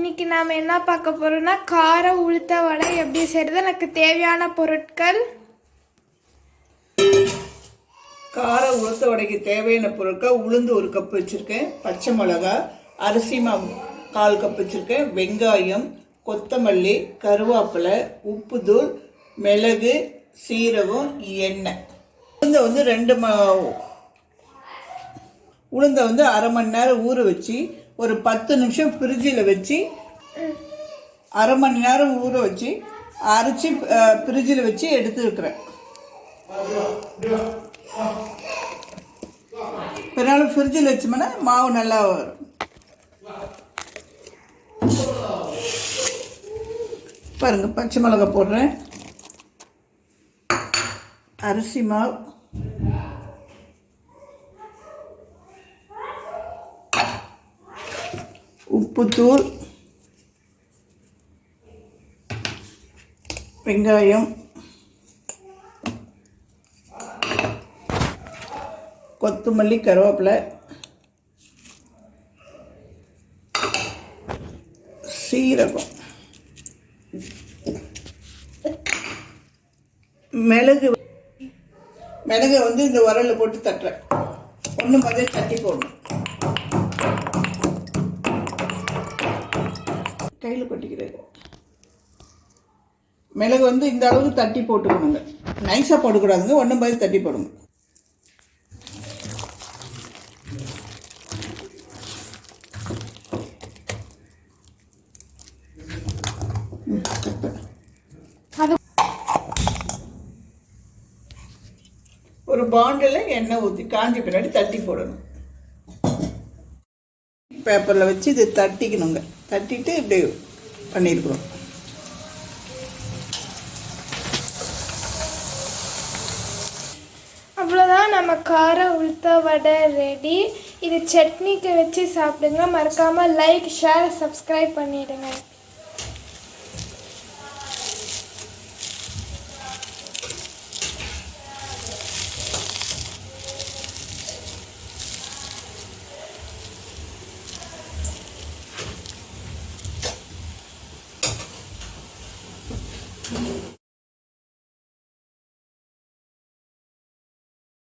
இன்னைக்கு நாம் என்ன பார்க்க போகிறோம்னா கார உளுத்த வடை எப்படி செய்கிறது எனக்கு தேவையான பொருட்கள். கார உளுத்த வடைக்கு தேவையான பொருட்கள் உளுந்து ஒரு கப் வச்சுருக்கேன் பச்சை மிளகா அரிசி மாவு கால் கப் வச்சுருக்கேன் வெங்காயம் கொத்தமல்லி கருவேப்பிலை உப்புத்தூள் மிளகு சீரகம் எண்ணெய். உளுந்தை வந்து ரெண்டு ம உளுந்தை வந்து அரை மணி நேரம் ஊற வச்சு ஒரு பத்து நிமிஷம் ஃப்ரிட்ஜில் வச்சு அரை மணி நேரம் ஊற வச்சு அரைச்சி ஃப்ரிட்ஜில் வச்சு எடுத்து வைக்கிறேன். பிறகு ஃப்ரிட்ஜில் வச்சோம்னா மாவு நல்லா வரும். பாருங்க பச்சை மிளகா போடுறேன். அரிசி மாவு. உப்புத்தூள் வெங்காயம் கொத்தமல்லி கருவேப்பிலை சீரகம் மிளகு மிளகை வந்து இந்த உரலில் போட்டு தட்டுறேன். ஒன்று மாதிரி தட்டி போடணும். கையில் கொட்டிக்கிறது மிளகு வந்து இந்த அளவுக்கு தட்டி போட்டுக்கணுங்க. நைஸாக போடக்கூடாதுங்க ஒன்றும் மாதிரி தட்டி போடுங்க. அது ஒரு பாண்டில் எண்ணெய் ஊற்றி காஞ்ச பின்னாடி தட்டி போடணும். பேப்பரில் வச்சு இது தட்டிக்கணுங்க. தட்டிட்டு இப்படி பண்ணியிருக்கிறோம். அவ்வளோதான் நம்ம கார உளுத்த வடை ரெடி இது சட்னிக்கு வச்சு சாப்பிடுங்க. மறக்காமல் லைக் ஷேர் சப்ஸ்கிரைப் பண்ணிவிடுங்க